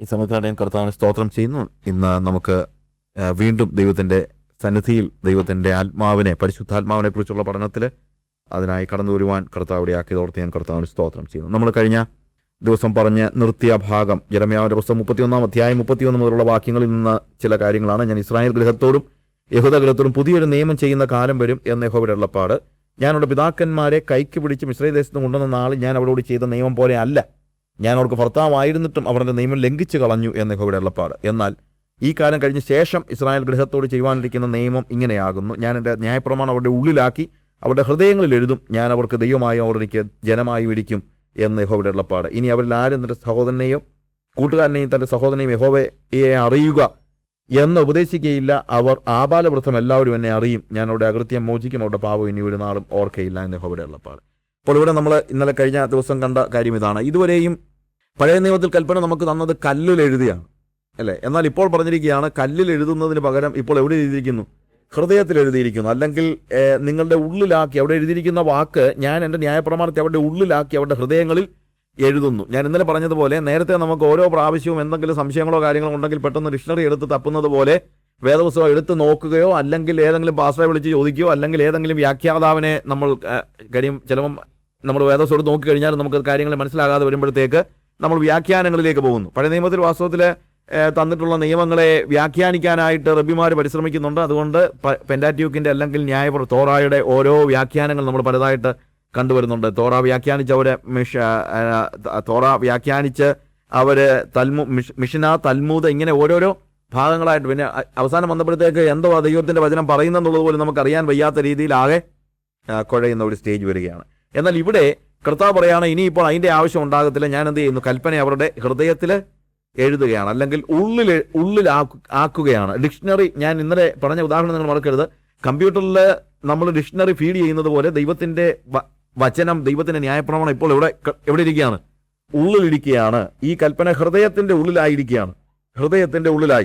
ഈ സമയത്തിനിടയിൽ കർത്താവിന് സ്തോത്രം ചെയ്യുന്നു. ഇന്ന് നമുക്ക് വീണ്ടും ദൈവത്തിന്റെ സന്നിധിയിൽ ദൈവത്തിന്റെ ആത്മാവിനെ പരിശുദ്ധാത്മാവിനെ കുറിച്ചുള്ള പഠനത്തിൽ അതിനായി കടന്നു വരുവാൻ കർത്താവിടെ ആക്കിയതോർത്ത് ഞാൻ കർത്താവിന് സ്തോത്രം ചെയ്യുന്നു. നമ്മൾ കഴിഞ്ഞ ദിവസം പറഞ്ഞ് നിർത്തിയ ഭാഗം ജലമയാവിന്റെ പുസ്തകം മുപ്പത്തിയൊന്നാം അധ്യായം മുപ്പത്തിയൊന്ന് മുതലുള്ള വാക്യങ്ങളിൽ നിന്ന് ചില കാര്യങ്ങളാണ്. ഞാൻ ഇസ്രായേൽ ഗൃഹത്തോടും യഹൂദ ഗൃഹത്തോടും പുതിയൊരു നിയമം ചെയ്യുന്ന കാലം വരും എന്ന യഹോവയുടെ ഉള്ളപ്പാട് ഞാൻ അവരുടെ പിതാക്കന്മാരെ കൈക്ക് പിടിച്ച് ദേശത്ത് കൊണ്ടുവന്ന നാൾ ഞാൻ അവരോട് ചെയ്ത നിയമം പോലെ അല്ല. ഞാൻ അവർക്ക് ഭർത്താവായിരുന്നിട്ടും അവരുടെ നിയമം ലംഘിച്ചു കളഞ്ഞു എന്ന് യഹോവയുടെ എളപ്പാട് എന്നാൽ ഈ കാലം കഴിഞ്ഞ ശേഷം ഇസ്രായേൽ ഗൃഹത്തോട് ചെയ്യുവാനിരിക്കുന്ന നിയമം ഇങ്ങനെയാകുന്നു. ഞാൻ എന്റെ ന്യായപ്രമാണം അവരുടെ ഉള്ളിലാക്കി അവരുടെ ഹൃദയങ്ങളിൽ എഴുതും ഞാൻ അവർക്ക് ദൈവമായി അവർ എനിക്ക് ജനമായി ഇരിക്കും എന്ന് യഹോയുടെ ഉള്ളപ്പാട് ഇനി അവരിൽ ആരും തന്റെ സഹോദരനെയോ കൂട്ടുകാരനെയും തന്റെ സഹോദരനെയും യഹോവയെ അറിയുക എന്ന് ഉപദേശിക്കുകയില്ല അവർ ആബാലവൃത്തം എല്ലാവരും എന്നെ അറിയും. ഞാൻ അവരുടെ അകൃത്യം മോചിക്കും അവരുടെ പാപം ഇനി ഒരു നാളും ഓർക്കയില്ല എന്ന് യഹോയുടെ ഉള്ളപ്പാട് അപ്പോൾ ഇവിടെ നമ്മൾ ഇന്നലെ കഴിഞ്ഞ ദിവസം കണ്ട കാര്യം ഇതാണ്. ഇതുവരെയും പഴയ നിയമത്തിൽ കൽപ്പന നമുക്ക് തന്നത് കല്ലിൽ എഴുതിയാണ്. അല്ലേ? എന്നാൽ ഇപ്പോൾ പറഞ്ഞിരിക്കുകയാണ് കല്ലിൽ എഴുതുന്നതിന് പകരം ഇപ്പോൾ എവിടെ എഴുതിയിരിക്കുന്നു? ഹൃദയത്തിൽ എഴുതിയിരിക്കുന്നു. അല്ലെങ്കിൽ നിങ്ങളുടെ ഉള്ളിലാക്കി അവിടെ എഴുതിയിരിക്കുന്ന വാക്ക് ഞാൻ എന്റെ ന്യായപ്രമാണത്തെ അവരുടെ ഉള്ളിലാക്കി അവരുടെ ഹൃദയങ്ങളിൽ എഴുതുന്നു. ഞാൻ ഇന്നലെ പറഞ്ഞതുപോലെ നേരത്തെ നമുക്ക് ഓരോ പ്രാവശ്യവും എന്തെങ്കിലും സംശയങ്ങളോ കാര്യങ്ങളോ ഉണ്ടെങ്കിൽ പെട്ടെന്ന് ഡിക്ഷണറി എടുത്ത് തപ്പുന്നത് പോലെ വേദപുസ്തകം എടുത്ത് നോക്കുകയോ അല്ലെങ്കിൽ ഏതെങ്കിലും പാസ്റ്ററെ വിളിച്ച് ചോദിക്കുകയോ അല്ലെങ്കിൽ ഏതെങ്കിലും വ്യാഖ്യാതാവിനെ നമ്മൾ കഴിയും ചിലപ്പം നമ്മൾ വേദപുസ്തകം നോക്കി കഴിഞ്ഞാൽ നമുക്ക് കാര്യങ്ങൾ മനസ്സിലാകാതെ വരുമ്പോഴത്തേക്ക് നമ്മൾ വ്യാഖ്യാനങ്ങളിലേക്ക് പോകുന്നു. പഴയ നിയമത്തിൽ വാസ്തവത്തിൽ തന്നിട്ടുള്ള നിയമങ്ങളെ വ്യാഖ്യാനിക്കാനായിട്ട് റബ്ബിമാർ പരിശ്രമിക്കുന്നുണ്ട്. അതുകൊണ്ട് പെൻഡാറ്റ്യൂക്കിന്റെ അല്ലെങ്കിൽ ന്യായ തോറായുടെ ഓരോ വ്യാഖ്യാനങ്ങൾ നമ്മൾ പലതായിട്ട് കണ്ടുവരുന്നുണ്ട്. തോറ വ്യാഖ്യാനിച്ച് അവർ മിഷ തോറ വ്യാഖ്യാനിച്ച് അവർ തൽമു മിഷ്- മിഷന തൽമൂദ് ഇങ്ങനെ ഓരോരോ ഭാഗങ്ങളായിട്ട് പിന്നെ അവസാനം വന്നപ്പോഴത്തേക്ക് എന്തോ ദൈവത്തിന്റെ വചനം പറയുന്നെന്നുള്ളത് പോലും നമുക്ക് അറിയാൻ വയ്യാത്ത രീതിയിലാകെ കുഴയുന്ന ഒരു സ്റ്റേജ് വരികയാണ്. എന്നാൽ ഇവിടെ കർത്താവ് പറയാണ് ഇനിയിപ്പോൾ അതിന്റെ ആവശ്യം ഉണ്ടാകത്തില്ല. ഞാൻ എന്ത് ചെയ്യുന്നു? കൽപ്പന അവരുടെ ഹൃദയത്തിൽ എഴുതുകയാണ്. അല്ലെങ്കിൽ ഉള്ളിൽ ഉള്ളിൽ ആക്കുകയാണ്. ഡിക്ഷണറി ഞാൻ ഇന്നലെ പറഞ്ഞ ഉദാഹരണം നിങ്ങൾ മറക്കരുത്. കമ്പ്യൂട്ടറിൽ നമ്മൾ ഡിക്ഷണറി ഫീഡ് ചെയ്യുന്നത് പോലെ ദൈവത്തിന്റെ വചനം ദൈവത്തിന്റെ ന്യായപ്രമാണം ഇപ്പോൾ എവിടെ എവിടെ ഇരിക്കുകയാണ്? ഉള്ളിലിരിക്കുകയാണ് ഈ കൽപ്പന ഹൃദയത്തിന്റെ ഉള്ളിലായിരിക്കുകയാണ് ഹൃദയത്തിന്റെ ഉള്ളിലായി.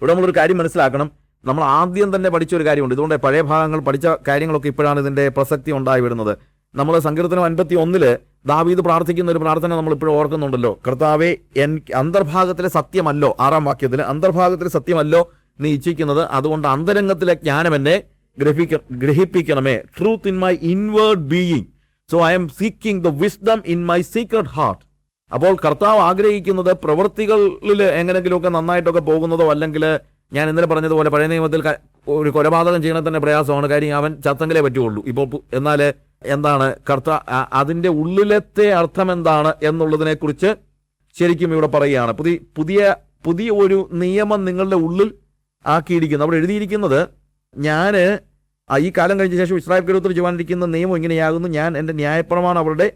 ഇവിടെ നമ്മളൊരു കാര്യം മനസ്സിലാക്കണം. നമ്മൾ ആദ്യം തന്നെ പഠിച്ച ഒരു കാര്യമുണ്ട്. ഇതുകൊണ്ട് പഴയ ഭാഗങ്ങൾ പഠിച്ച കാര്യങ്ങളൊക്കെ ഇപ്പോഴാണ് ഇതിന്റെ പ്രസക്തി ഉണ്ടായി വരുന്നത്. നമ്മൾ സങ്കീർത്തനം അൻപത്തി ഒന്നിൽ ദാവീദ് പ്രാർത്ഥിക്കുന്ന ഒരു പ്രാർത്ഥന നമ്മൾ ഇപ്പോഴും ഓർക്കുന്നുണ്ടല്ലോ. കർത്താവെ എൻ അന്തർഭാഗത്തിലെ സത്യമല്ലോ ആറാം വാക്യത്തിൽ അന്തർഭാഗത്തിലെ സത്യമല്ലോ നീ ഇച്ഛിക്കുന്നത് അതുകൊണ്ട് അന്തരംഗത്തിലെ ജ്ഞാനം എന്നെ ഗ്രഹിക്ക ഗ്രഹിപ്പിക്കണമേ. Truth in my inward being so I am seeking the wisdom in my secret heart അപ്പോൾ കർത്താവ് ആഗ്രഹിക്കുന്നത് പ്രവൃത്തികളിൽ എങ്ങനെങ്കിലുമൊക്കെ നന്നായിട്ടൊക്കെ പോകുന്നതോ അല്ലെങ്കിൽ ഞാൻ ഇന്നലെ പറഞ്ഞതുപോലെ പഴയ നിയമത്തിൽ ഒരു കൊലപാതകം ചെയ്യണത് തന്നെ പ്രയാസമാണ്. കാര്യം അവൻ ചത്തങ്കിലേ പറ്റുള്ളൂ. ഇപ്പോൾ എന്നാൽ എന്താണ് കർത്ത അതിന്റെ ഉള്ളിലത്തെ അർത്ഥം എന്താണ് എന്നുള്ളതിനെക്കുറിച്ച് ശരിക്കും ഇവിടെ പറയുകയാണ്. പുതിയ പുതിയ പുതിയ ഒരു നിയമം നിങ്ങളുടെ ഉള്ളിൽ ആക്കിയിരിക്കുന്നു. അവിടെ എഴുതിയിരിക്കുന്നത് ഞാൻ ഈ കാലം കഴിഞ്ഞ ശേഷം ഇസ്രായേൽ കരുത്തിൽ ചെയ്യുവാനിരിക്കുന്ന നിയമം ഇങ്ങനെയാകുന്നു. ഞാൻ എന്റെ ന്യായപ്രമാണം അവരുടെ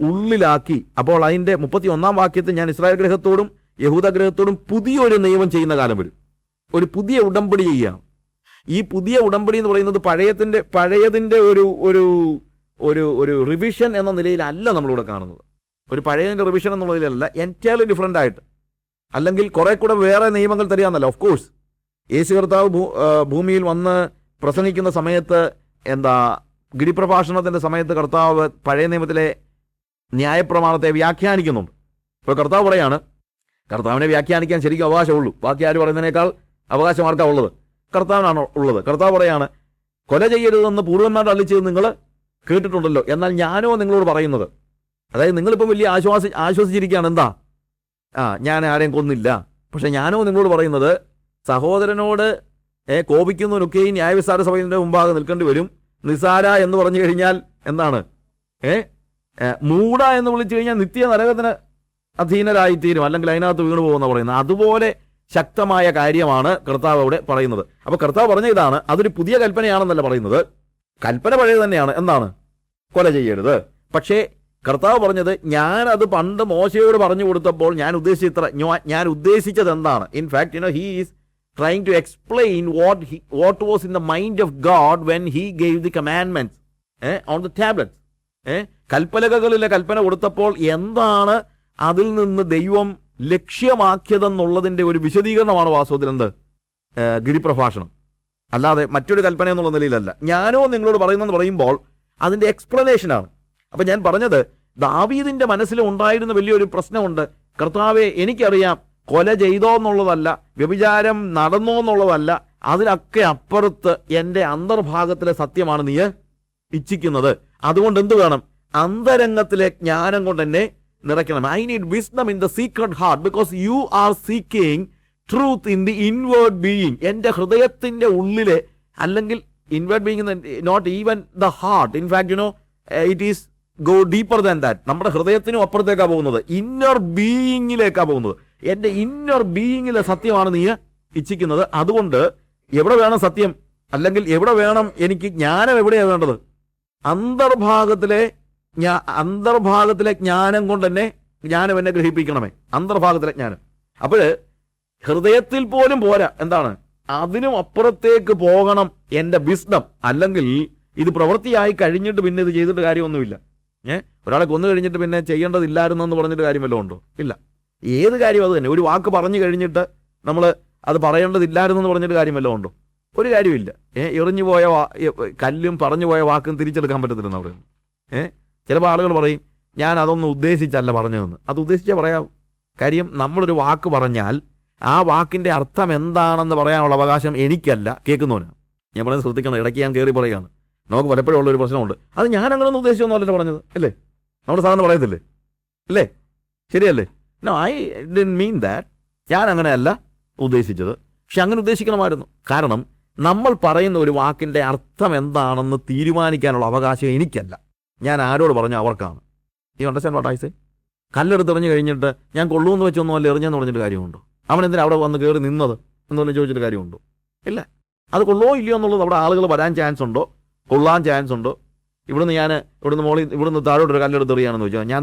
ഉള്ളിലാക്കി. അപ്പോൾ അതിന്റെ മുപ്പത്തി ഒന്നാം വാക്യത്തിൽ ഞാൻ ഇസ്രായേൽ ഗ്രഹത്തോടും യഹൂദ ഗ്രഹത്തോടും പുതിയൊരു നിയമം ചെയ്യുന്ന കാലം വരും. ഒരു പുതിയ ഉടമ്പടി ചെയ്യുകയാണ് ഈ പുതിയ ഉടമ്പടി എന്ന് പറയുന്നത് പഴയത്തിന്റെ പഴയതിന്റെ ഒരു ഒരു ഒരു ഒരു റിവിഷൻ എന്ന നിലയിലല്ല നമ്മളിവിടെ കാണുന്നത്. ഒരു പഴയതിന്റെ റിവിഷൻ എന്നുള്ള നിലയിലല്ല എന്റയർലി ഡിഫറെന്റ് ആയിട്ട്. അല്ലെങ്കിൽ കുറെ കൂടെ വേറെ നിയമങ്ങൾ തരികയെന്നല്ല ഓഫ് കോഴ്സ് യേശു കർത്താവ് ഭൂമിയിൽ വന്ന് പ്രസംഗിക്കുന്ന സമയത്ത് എന്താ ഗിരിപ്രഭാഷണത്തിന്റെ സമയത്ത് കർത്താവ് പഴയ നിയമത്തിലെ ന്യായപ്രമാണത്തെ വ്യാഖ്യാനിക്കുന്നുണ്ട്. ഇപ്പോൾ കർത്താവ് പറയാണ് കർത്താവിനെ വ്യാഖ്യാനിക്കാൻ ശരിക്കും അവകാശമുള്ളൂ. ബാക്കി ആര് പറയുന്നതിനേക്കാൾ അവകാശമാർക്കാ ഉള്ളത്? കർത്താവിനാണ് ഉള്ളത്. കർത്താവ് പറയാണ് കൊല ചെയ്യരുതെന്ന് പൂർവന്മാരുടെ അള്ളിച്ചത് നിങ്ങൾ കേട്ടിട്ടുണ്ടല്ലോ. എന്നാൽ ഞാനോ നിങ്ങളോട് പറയുന്നത്. അതായത് നിങ്ങളിപ്പോൾ വലിയ ആശ്വാസി ആശ്വസിച്ചിരിക്കുകയാണ്. എന്താ? ആ ഞാൻ ആരെയും കൊന്നില്ല. പക്ഷെ ഞാനോ നിങ്ങളോട് പറയുന്നത് സഹോദരനോട് ഏ, ഈ ന്യായവിസ്താര സഭയുടെ മുമ്പാകെ നിൽക്കേണ്ടി വരും. നിസാര എന്ന് പറഞ്ഞു കഴിഞ്ഞാൽ എന്താണ്? ഏ മൂട എന്ന് വിളിച്ചു കഴിഞ്ഞാൽ നിത്യ നരകത്തിന് അധീനരായിത്തീരും അല്ലെങ്കിൽ അതിനകത്ത് വീണു പോകുന്ന പറയുന്നത്. അതുപോലെ ശക്തമായ കാര്യമാണ് കർത്താവ് അവിടെ പറയുന്നത്. അപ്പൊ കർത്താവ് പറഞ്ഞ ഇതാണ് അതൊരു പുതിയ കൽപ്പനയാണെന്നല്ല പറയുന്നത്. കൽപ്പന പഴയ തന്നെയാണ് എന്താണ് കൊല ചെയ്യരുത്. പക്ഷേ കർത്താവ് പറഞ്ഞത് ഞാൻ അത് പണ്ട് മോശയോട് പറഞ്ഞു കൊടുത്തപ്പോൾ ഞാൻ ഉദ്ദേശിച്ച ഞാൻ ഉദ്ദേശിച്ചത് എന്താണ്? In fact you know he is trying to explain what he what was in the mind of God when he gave the commandments on the tablet ഏ കൽപ്പലകകളിലെ കൽപ്പന കൊടുത്തപ്പോൾ എന്താണ് അതിൽ നിന്ന് ദൈവം ലക്ഷ്യമാക്കിയതെന്നുള്ളതിന്റെ ഒരു വിശദീകരണമാണ് വാസ്തവത്തിൽ ഗിരിപ്രഭാഷണം. അല്ലാതെ മറ്റൊരു കൽപ്പന എന്നുള്ള നിലയിലല്ല. ഞാനോ നിങ്ങളോട് പറയുന്നെന്ന് പറയുമ്പോൾ അതിന്റെ എക്സ്പ്ലനേഷനാണ് അപ്പം ഞാൻ പറഞ്ഞത് ദാവീദിന്റെ മനസ്സിൽ ഉണ്ടായിരുന്ന വലിയൊരു പ്രശ്നമുണ്ട്. കർത്താവെ എനിക്കറിയാം കൊല ചെയ്തോ എന്നുള്ളതല്ല വ്യഭിചാരം നടന്നോ എന്നുള്ളതല്ല അതിനൊക്കെ അപ്പുറത്ത് എന്റെ അന്തർഭാഗത്തിലെ സത്യമാണ് നീ ഇച്ഛിക്കുന്നത്. അതുകൊണ്ട് എന്ത് വേണം? അന്തരംഗത്തിലെ ജ്ഞാനം കൊണ്ട് എന്നെ നിറയ്ക്കണം. I need wisdom in the secret heart because you are seeking truth in the inward being എന്റെ ഹൃദയത്തിന്റെ ഉള്ളിലെ അല്ലെങ്കിൽ inward being not even the heart in fact you know it is go deeper than that നമ്മുടെ ഹൃദയത്തിനും അപ്പുറത്തേക്കാണ് പോകുന്നത്. Inner ബീയിങ്ങിലേക്കാണ് പോകുന്നത്. എന്റെ inner ബീയിങ്ങിലെ സത്യമാണ് നീ ഇച്ഛിക്കുന്നത്. അതുകൊണ്ട് എവിടെ വേണം സത്യം? അല്ലെങ്കിൽ എവിടെ വേണം എനിക്ക് ജ്ഞാനം എവിടെയാണ് വേണ്ടത്? അന്തർഭാഗത്തിലെ ഞാ അന്തർഭാഗത്തിലെ ജ്ഞാനം കൊണ്ട് തന്നെ ജ്ഞാനം എന്നെ ഗ്രഹിപ്പിക്കണമേ. അന്തർഭാഗത്തിലെ ജ്ഞാനം. അപ്പോൾ ഹൃദയത്തിൽ പോലും പോരാ. എന്താണ്? അതിനും അപ്പുറത്തേക്ക് പോകണം എന്റെ വിസ്ഡം അല്ലെങ്കിൽ ഇത് പ്രവൃത്തിയായി കഴിഞ്ഞിട്ട് പിന്നെ ഇത് ചെയ്തിട്ട് കാര്യമൊന്നുമില്ല. ഏ? ഒരാളെ കൊന്നു കഴിഞ്ഞിട്ട് പിന്നെ ചെയ്യേണ്ടതില്ലായിരുന്നു എന്ന് പറഞ്ഞിട്ട് കാര്യം വല്ലതും ഉണ്ടോ? ഇല്ല. ഏത് കാര്യം അത് തന്നെ. ഒരു വാക്ക് പറഞ്ഞു കഴിഞ്ഞിട്ട് നമ്മൾ അത് പറയേണ്ടതില്ലായിരുന്നു എന്ന് പറഞ്ഞിട്ട് കാര്യം വല്ലതും ഉണ്ടോ? ഒരു കാര്യമില്ല. ഏ? എറിഞ്ഞു പോയ കല്ലും പറഞ്ഞു പോയ വാക്കും തിരിച്ചെടുക്കാൻ പറ്റത്തില്ലെന്ന് പറയുന്നു ഏ? ചിലപ്പോൾ ആളുകൾ പറയും ഞാൻ അതൊന്നും ഉദ്ദേശിച്ചല്ല പറഞ്ഞതെന്ന്. അത് ഉദ്ദേശിച്ചേ പറയാം കാര്യം നമ്മളൊരു വാക്ക് പറഞ്ഞാൽ ആ വാക്കിന്റെ അർത്ഥം എന്താണെന്ന് പറയാനുള്ള അവകാശം എനിക്കല്ല. കേൾക്കുന്നവന്. ഞാൻ പറയുന്നത് ശ്രദ്ധിക്കണം. ഇടയ്ക്ക് ഞാൻ കയറി പറയുകയാണ്. നമുക്ക് പലപ്പോഴും ഉള്ള ഒരു പ്രശ്നമുണ്ട്. അത് ഞാൻ അങ്ങനെയൊന്നും ഉദ്ദേശിച്ചൊന്നും അല്ലല്ലോ പറഞ്ഞത്. അല്ലേ? നമ്മുടെ സാധനം പറയത്തില്ലേ? അല്ലേ? ശരിയല്ലേ? No I didn't mean that ഞാൻ അങ്ങനെയല്ല ഉദ്ദേശിച്ചത്. പക്ഷെ അങ്ങനെ ഉദ്ദേശിക്കണമായിരുന്നു. കാരണം നമ്മൾ പറയുന്ന ഒരു വാക്കിന്റെ അർത്ഥം എന്താണെന്ന് തീരുമാനിക്കാനുള്ള അവകാശം എനിക്കല്ല. ഞാൻ ആരോട് പറഞ്ഞു അവർക്കാണ്. ഈ അണ്ടർസ്റ്റാൻഡ് വാട്ട് ഐ സേ കല്ലെടുത്തെറിഞ്ഞ് കഴിഞ്ഞിട്ട് ഞാൻ കൊള്ളുമെന്ന് വെച്ചൊന്നും അല്ല എറിഞ്ഞെന്ന് പറഞ്ഞിട്ട് കാര്യമുണ്ടോ? അവൻ എന്തിനാ അവിടെ വന്ന് കയറി നിന്നത് എന്ന് പറഞ്ഞ് ചോദിച്ചിട്ട് കാര്യമുണ്ടോ? ഇല്ല. അത് കൊള്ളോ ഇല്ലയോ എന്നുള്ളത് അവിടെ ആളുകൾ വരാൻ ചാൻസ് ഉണ്ടോ? കൊള്ളാൻ ചാൻസ് ഉണ്ടോ? ഇവിടുന്ന് ഞാൻ ഇവിടുന്ന് മോളി ഇവിടുന്ന് താഴോട്ട് ഒരു കല്ലെടുത്ത് എറിയാണെന്ന് ചോദിച്ചാൽ ഞാൻ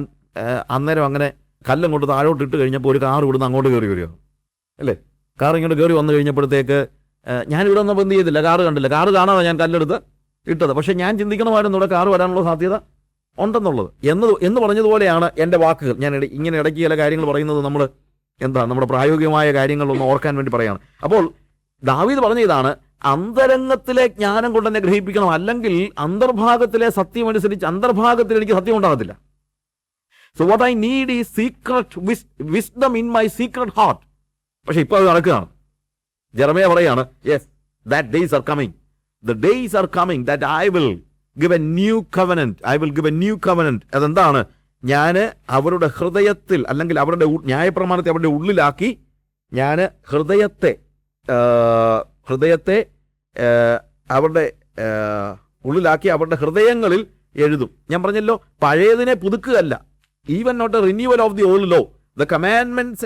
അന്നേരം അങ്ങനെ കല്ലും കൊണ്ട് താഴോട്ട് ഇട്ട് കഴിഞ്ഞപ്പോൾ ഒരു കാർ ഇവിടുന്ന് അങ്ങോട്ട് കയറി വരുമോ അല്ലേ? കാർ ഇങ്ങോട്ട് കയറി വന്നു കഴിഞ്ഞപ്പോഴത്തേക്ക് ഞാൻ ഇവിടെ ഒന്നും എന്ത് ചെയ്തില്ല. കാറ് കണ്ടില്ല. കാറ് കാണാതെ ഞാൻ കല്ലെടുത്ത് ഇട്ടത്. പക്ഷേ ഞാൻ ചിന്തിക്കണമായിരുന്നു ഇവിടെ കാറ് വരാനുള്ള സാധ്യത ഉണ്ടെന്നുള്ളത്. എന്ന് എന്ന് പറഞ്ഞതുപോലെയാണ് എന്റെ വാക്കുകൾ. ഞാൻ ഇങ്ങനെ ഇടയ്ക്ക് ചില കാര്യങ്ങൾ പറയുന്നത് നമ്മൾ എന്താ നമ്മുടെ പ്രായോഗികമായ കാര്യങ്ങളൊന്ന് ഓർക്കാൻ വേണ്ടി പറയാണ്. അപ്പോൾ ദാവീദ് പറഞ്ഞ ഇതാണ് അന്തരംഗത്തിലെ ജ്ഞാനം കൊണ്ട് തന്നെ ഗ്രഹിപ്പിക്കണം. അല്ലെങ്കിൽ അന്തർഭാഗത്തിലെ സത്യം അനുസരിച്ച് അന്തർഭാഗത്തിൽ എനിക്ക് സത്യം ഉണ്ടാകത്തില്ല. സോ വാട്ട് ഐ നീഡ് ഈ secret wisdom in my secret heart പക്ഷെ ഇപ്പോൾ അത് നടക്കുകയാണ്. ജെറമയ പറയാണ് yes that days are coming the days are coming that I will give a new covenant I will give a new covenant അതെന്താണ്? ഞാൻ അവരുടെ ഹൃദയത്തിൽ അല്ലെങ്കിൽ അവരുടെ ന്യായപ്രമാണത്തെ അവരുടെ ഉള്ളിലാക്കി ഞാൻ ഹൃദയത്തെ ഹൃദയത്തെ അവരുടെ ഉള്ളിലാക്കി അവരുടെ ഹൃദയങ്ങളിൽ എഴുതും. ഞാൻ പറഞ്ഞല്ലോ പഴയതിനെ പുതുക്കുകയല്ല. Even not a renewal of the old law the commandments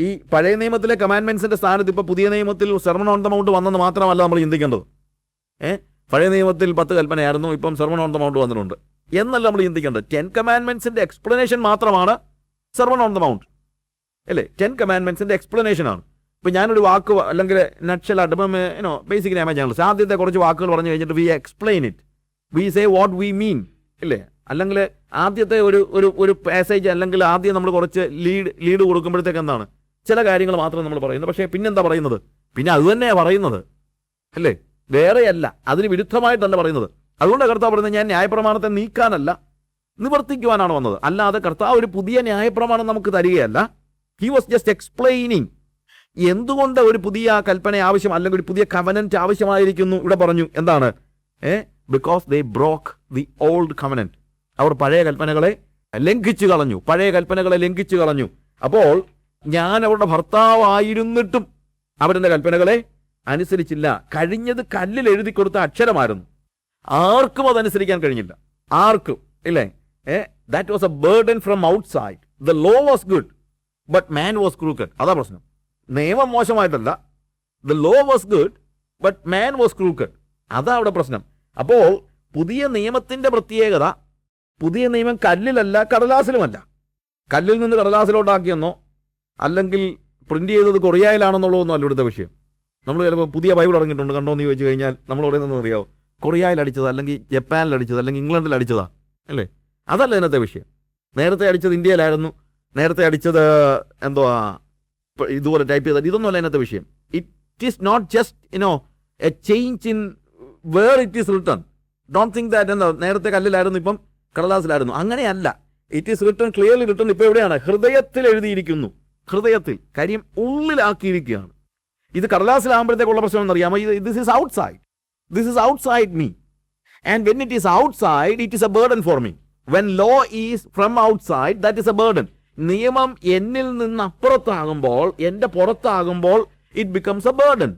ഈ പഴയ നിയമത്തിലെ കമാൻഡ്മെന്റ്സിന്റെ സ്ഥാനത്ത് ഇപ്പോൾ പുതിയ നിയമത്തിൽ സെർമൺ ഓൺ ദ മൗണ്ട് വന്നെന്ന് മാത്രമല്ല നമ്മൾ ചിന്തിക്കേണ്ടത്. ഏഹ് പഴയ നിയമത്തിൽ പത്ത് കൽപ്പനയായിരുന്നു ഇപ്പം സെർമൺ ഓൺ ദ മൗണ്ട് വന്നിട്ടുണ്ട്. എന്നല്ല നമ്മൾ ചിന്തിക്കേണ്ടത്. ടെൻ കമാൻമെന്റ്സിന്റെ എക്സ്പ്ലനേഷൻ മാത്രമാണ് സെർവൺ ഓൺ ദ മൗണ്ട് അല്ലേ? ടെൻ കമാൻമെന്റ്സിന്റെ എക്സ്പ്ലനേഷൻ ആണ്. ഇപ്പം ഞാനൊരു വാക്ക് അല്ലെങ്കിൽ നക്ഷലായിട്ട് ഇപ്പം ബേസിക് ഡാമേജ് ആണ് ആദ്യത്തെ കുറച്ച് വാക്കുകൾ പറഞ്ഞു കഴിഞ്ഞിട്ട് we explain it we say what we mean ഇല്ലേ? അല്ലെങ്കിൽ ആദ്യത്തെ ഒരു ഒരു ഒരു പാസേജ് അല്ലെങ്കിൽ ആദ്യം നമ്മൾ കുറച്ച് ലീഡ് ലീഡ് കൊടുക്കുമ്പോഴത്തേക്ക് എന്താണ്? ചില കാര്യങ്ങൾ മാത്രം നമ്മൾ പറയുന്നത്. പക്ഷേ പിന്നെന്താ പറയുന്നത്? പിന്നെ അത് തന്നെയാണ് പറയുന്നത്. അല്ലേ? വേറെയല്ല. അതിന് വിരുദ്ധമായിട്ടല്ല പറയുന്നത്. അതുകൊണ്ട് കർത്താവ് പറയുന്നത് ഞാൻ ന്യായപ്രമാണത്തെ നീക്കാനല്ല നിവർത്തിക്കുവാനാണ് വന്നത്. അല്ലാതെ കർത്താവ് ഒരു പുതിയ ന്യായപ്രമാണം നമുക്ക് തരികയല്ല. ഹി വാസ് ജസ്റ്റ് എക്സ്പ്ലെയിനിങ് എന്തുകൊണ്ട് ഒരു പുതിയ കൽപ്പന ആവശ്യം അല്ലെങ്കിൽ ഒരു പുതിയ കവനന്റ് ആവശ്യമായിരിക്കുന്നു ഇവിടെ പറഞ്ഞു. എന്താണ്? ഏ? Because they broke the old covenant അവർ പഴയ കൽപ്പനകളെ ലംഘിച്ചു കളഞ്ഞു. പഴയ കൽപ്പനകളെ ലംഘിച്ചു കളഞ്ഞു. അപ്പോൾ ഞാൻ അവരുടെ ഭർത്താവായിരുന്നിട്ടും അവരുടെ കൽപ്പനകളെ അനുസരിച്ചില്ല. കഴിഞ്ഞത് കല്ലിൽ എഴുതി കൊടുത്ത അക്ഷരമായിരുന്നു. ആർക്കും അതനുസരിക്കാൻ കഴിഞ്ഞില്ല. ആർക്കും ഇല്ലേ? ഏ that was a burden from outside the law was good but man was crooked അതാ പ്രശ്നം. നിയമം മോശമായിട്ടല്ല. The law was good but man was crooked അതാ അവിടെ പ്രശ്നം. അപ്പോൾ പുതിയ നിയമത്തിന്റെ പ്രത്യേകത പുതിയ നിയമം കല്ലിലല്ല കടലാസിലുമല്ല. കല്ലിൽ നിന്ന് കടലാസിലോട്ടാക്കിയെന്നോ അല്ലെങ്കിൽ പ്രിന്റ് ചെയ്തത് കൊറിയയിലാണെന്നുള്ളതൊന്നും അല്ല ഇവിടുത്തെ വിഷയം. നമ്മൾ ചിലപ്പോൾ പുതിയ ബൈബിൾ ഇറങ്ങിയിട്ടുണ്ട് കണ്ടോ എന്ന് ചോദിച്ചു കഴിഞ്ഞാൽ നമ്മൾ പറയുന്നതെന്ന് അറിയാമോ കൊറിയയിൽ അടിച്ചത് അല്ലെങ്കിൽ ജപ്പാനിൽ അടിച്ചത് അല്ലെങ്കിൽ ഇംഗ്ലണ്ടിൽ അടിച്ചതാ അല്ലേ? അതല്ല ഇന്നത്തെ വിഷയം. നേരത്തെ അടിച്ചത് ഇന്ത്യയിലായിരുന്നു. നേരത്തെ അടിച്ചത് എന്തുവാ ഇതുപോലെ ടൈപ്പ് ചെയ്തത്. ഇതൊന്നുമല്ല ഇന്നത്തെ വിഷയം. It is not just you know a change in where it is written don't think that എന്താ നേരത്തെ കല്ലിലായിരുന്നു ഇപ്പം കടലാസിലായിരുന്നു. അങ്ങനെയല്ല. It is written clearly written ഇപ്പോൾ എവിടെയാണ്? ഹൃദയത്തിൽ എഴുതിയിരിക്കുന്നു. ഹൃദയത്തിൽ. കാര്യം ഉള്ളിലാക്കിയിരിക്കുകയാണ്. ഇത് കടലാസിലാകുമ്പോഴത്തേക്കുള്ള പ്രശ്നം എന്നറിയാമോ ഇത് this is outside this is outside me and when it is outside it is a burden for me when law is from outside that is a burden നിയമം എന്നിൽ നിന്ന് അപ്പുറത്താകുമ്പോൾ എന്റെ പുറത്താകുമ്പോൾ ഇറ്റ് ബിക്കംസ് എ ബേർഡൻ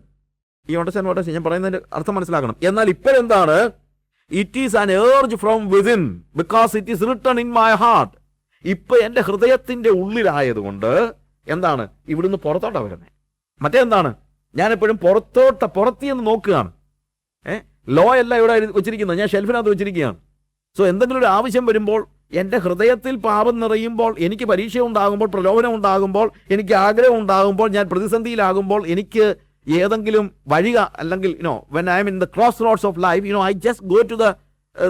ഈ ഓട്ടച്ചാൻ ഓട്ടച്ചാൻ ഞാൻ പറയുന്നതിന്റെ അർത്ഥം മനസ്സിലാക്കണം. എന്നാൽ ഇപ്പോഴെന്താണ്? It is an urge from within because it is written in my heart ഇപ്പൊ എന്റെ ഹൃദയത്തിന്റെ ഉള്ളിലായതുകൊണ്ട് എന്താണ്? ഇവിടുന്ന് പുറത്തോട്ടാണ് വരുന്നത് മറ്റേന്താണ് ഞാൻ എപ്പോഴും പുറത്തോട്ട് പുറത്തിയെന്ന് നോക്കുകയാണ്. ഏ? ലോ അല്ല ഇവിടെ വെച്ചിരിക്കുന്നത്. ഞാൻ ഷെൽഫിനകത്ത് വെച്ചിരിക്കുകയാണ്. സോ എന്തെങ്കിലും ഒരു ആവശ്യം വരുമ്പോൾ എന്റെ ഹൃദയത്തിൽ പാപം നിറയുമ്പോൾ എനിക്ക് പരീക്ഷ ഉണ്ടാകുമ്പോൾ പ്രലോഭനം ഉണ്ടാകുമ്പോൾ എനിക്ക് ആഗ്രഹം ഉണ്ടാകുമ്പോൾ ഞാൻ പ്രതിസന്ധിയിലാകുമ്പോൾ എനിക്ക് ഏതെങ്കിലും വഴിക അല്ലെങ്കിൽ you know when I am in the crossroads of life you know I just go to the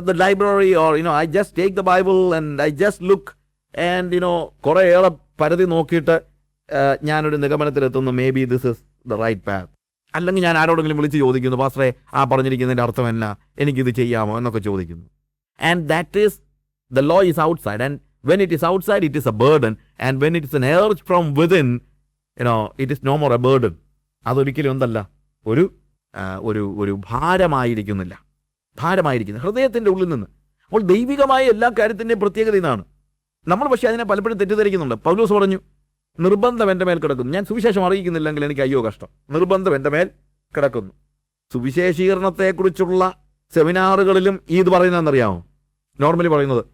the library or you know I just take the Bible and I just look and you know കുറേ ഏറെ പരതി നോക്കിയിട്ട് ഏഹ്, ഞാനൊരു നിഗമനത്തിലെത്തുന്നു. Maybe this is the right path അല്ലെങ്കിൽ ഞാൻ ആരോടെങ്കിലും വിളിച്ച് ചോദിക്കുന്നു പാസ്റ്ററെ ആ പറഞ്ഞിരിക്കുന്നതിന്റെ അർത്ഥം എന്നാ? എനിക്കിത് ചെയ്യാമോ? എന്നൊക്കെ ചോദിക്കുന്നു. And that is the law is outside and when it is outside it is a burden and when it is an urge from within you know it is no more a burden അതൊരിക്കലും എന്തല്ല ഒരു ഒരു ഒരു ഭാരമായിരിക്കുന്നില്ല. ഭാരമായിരിക്കുന്നു. ഹൃദയത്തിന്റെ ഉള്ളിൽ നിന്ന്. അപ്പോൾ ദൈവികമായ എല്ലാ കാര്യത്തിന്റെയും പ്രത്യേകത ഇതാണ്. നമ്മൾ പക്ഷേ അതിനെ പലപ്പോഴും തെറ്റിദ്ധരിക്കുന്നുണ്ട്. പൗലോസ് പറഞ്ഞു നിർബന്ധം എന്റെ മേൽ കിടക്കുന്നു. ഞാൻ സുവിശേഷം അറിയിക്കുന്നില്ലെങ്കിൽ എനിക്ക് അയ്യോ കഷ്ടം. നിർബന്ധം എന്റെ മേൽ കിടക്കുന്നു. സുവിശേഷീകരണത്തെക്കുറിച്ചുള്ള സെമിനാറുകളിലും ഈ ഇത് പറയുന്നതെന്നറിയാമോ? നോർമലി പറയുന്നത്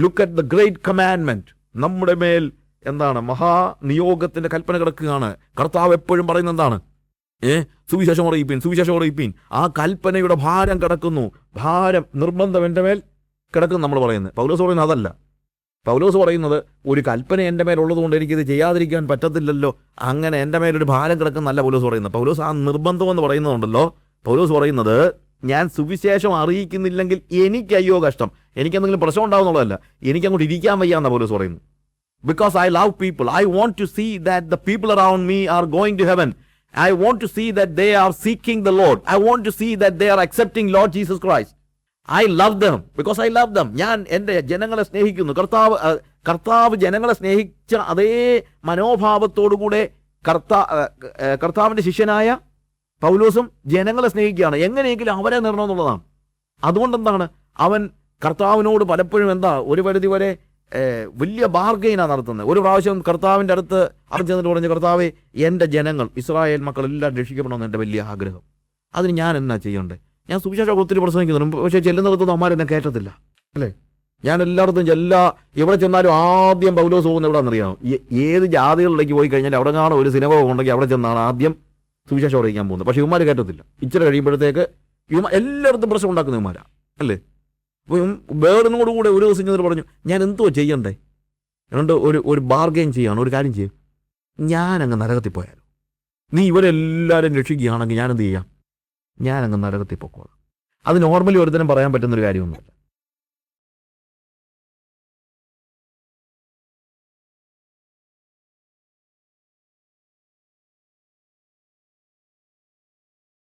look at the great commandment നമ്മുടെ മേൽ എന്താണ്? മഹാനിയോഗത്തിന്റെ കൽപ്പന കിടക്കുകയാണ്. കർത്താവ് എപ്പോഴും പറയുന്ന എന്താണ്? ഏ? സുവിശേഷം അറിയിപ്പീൻ സുവിശേഷം അറിയിപ്പീൻ. ആ കൽപ്പനയുടെ ഭാരം കിടക്കുന്നു. ഭാരം നിർബന്ധം എന്റെ മേൽ കിടക്കുന്നു നമ്മൾ പറയുന്നത്. പൗലോസ് പറയുന്നത് അതല്ല. പൗലോസ് പറയുന്നത് ഒരു കൽപ്പന എന്റെ മേലുള്ളതുകൊണ്ട് എനിക്കിത് ചെയ്യാതിരിക്കാൻ പറ്റത്തില്ലല്ലോ. അങ്ങനെ എന്റെ മേലൊരു ഭാരം കിടക്കുന്നല്ല പൗലോസ് പറയുന്നത്. പൗലോസ് ആ നിർബന്ധം എന്ന് പറയുന്നതുണ്ടല്ലോ പൗലോസ് പറയുന്നത് ഞാൻ സുവിശേഷം അറിയിക്കുന്നില്ലെങ്കിൽ എനിക്ക് അയ്യോ കഷ്ടം. എനിക്ക് എനിക്കെന്തെങ്കിലും പ്രശ്നം ഉണ്ടാവുന്നുള്ളതല്ല. എനിക്ക് അങ്ങോട്ട് ഇരിക്കാൻ വയ്യാന്ന പൗലോസ് പറയുന്നു. Because I love people I want to see that the people around me are going to heaven I want to see that they are seeking the Lord I want to see that they are accepting Lord Jesus Christ I love them because I love them ഞാൻ എന്റെ ജനങ്ങളെ സ്നേഹിക്കുന്നു. കർത്താവ് കർത്താവ് ജനങ്ങളെ സ്നേഹിച്ച അതേ മനോഭാവത്തോടുകൂടെ കർത്താ കർത്താവിന്റെ ശിഷ്യനായ പൗലോസും ജനങ്ങളെ സ്നേഹിക്കുകയാണ്. എങ്ങനെയെങ്കിലും അവരെ നേടണമെന്നുള്ളതാണ് അതുകൊണ്ട് എന്താണ് അവൻ കർത്താവിനോട് പലപ്പോഴും എന്താ ഒരു പരിധി വരെ വലിയ ബാർഗെയിനാണ് നടത്തുന്നത്. ഒരു പ്രാവശ്യം കർത്താവിന്റെ അടുത്ത് അർജുനോട് പറഞ്ഞു കർത്താവെ എന്റെ ജനങ്ങൾ ഇസ്രായേൽ മക്കളെല്ലാം രക്ഷിക്കണമെന്ന് എന്റെ വലിയ ആഗ്രഹം. അതിന് ഞാൻ എന്നാ ചെയ്യണ്ടേ ഞാൻ സുവിശേഷം ഒത്തിരി പ്രസംഗിക്കുന്നുണ്ട്. പക്ഷേ ചെല്ലുന്നിടത്തൊന്നും അമ്മാർ എന്നെ കേട്ടത്തില്ല അല്ലേ? ഞാൻ എല്ലായിടത്തും എല്ലാ എവിടെ ചെന്നാലും ആദ്യം പൗലോസ് പോകുന്ന എവിടെയാണെന്നറിയാമോ ഏത് ജാതികളിലേക്ക് പോയി കഴിഞ്ഞാൽ അവിടെ കാണാൻ ഒരു സിനിമ ഉണ്ടെങ്കിൽ അവിടെ ചെന്നാണ് ആദ്യം സുവിശേഷം അറിയിക്കാൻ പോകുന്നത്. പക്ഷേ ഇവന്മാർ കേട്ടത്തില്ല ഇച്ചിരി കഴിയുമ്പോഴത്തേക്ക് ഇവ എല്ലായിടത്തും പ്രശ്നം ഉണ്ടാക്കുന്ന ഇവന്മാരാ. അല്ലേ? അപ്പോൾ ഇവൻ വേറിനോട് കൂടെ ഒരു ദിവസം ചെന്നിട്ട് പറഞ്ഞു ഞാൻ എന്തോ ചെയ്യണ്ടേ? രണ്ട് ഒരു ഒരു ബാർഗെയിൻ ചെയ്യാണ് ഒരു കാര്യം ചെയ്യും. ഞാൻ അങ്ങ് നരകത്തിൽ പോയാലോ? നീ ഇവരെല്ലാവരും രക്ഷിക്കുകയാണെങ്കിൽ ഞാൻ എന്ത് ചെയ്യാം? ഞാൻ അങ്ങ് നരകത്തിൽ പൊക്കോളാം. അത് നോർമലി ഒരുതരം പറയാൻ പറ്റുന്നൊരു കാര്യമൊന്നുമില്ല.